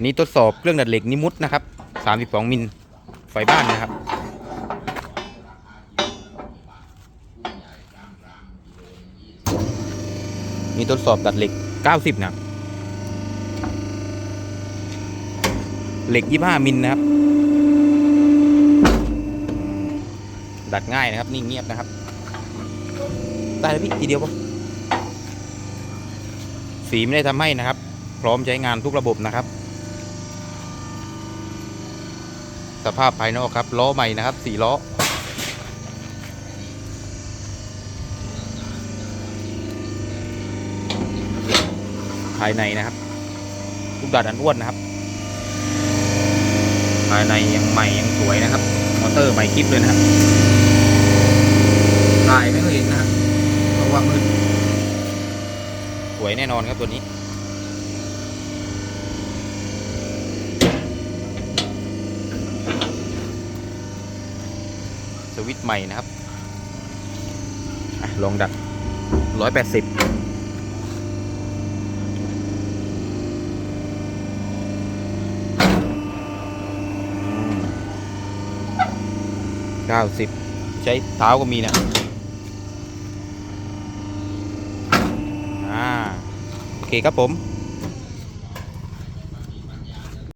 อันนี้ทดสอบเครื่องดัดเหล็กนิมุตนะครับ 32 มิลไฟบ้านนะครับมีทดสอบดัดเหล็ก 90 นะเหล็ก 25 มิลนะครับ ดัดง่ายนะครับนิ่เงียบนะครับ ได้แล้วพี่ทีเดียวปะสีไม่ได้ทำให้นะครับ พร้อมใช้งานทุกระบบนะครับ สภาพภายนอกครับล้อใหม่นะครับสี่ล้อ ภายในนะครับลูกดัดอันอ้วนนะครับ ภายในยังใหม่ยังสวยนะครับ มอเตอร์ใหม่คลิปเลยนะครับถ่ายไม่เคยเห็นนะครับเพราะว่ามืดสวยแน่นอนครับตัวนี้ สวิตช์ใหม่นะครับอลองดัดร้อยแปดสิบเก้าสิบใช้เท้าก็มีนะอ่าโอเคครับผม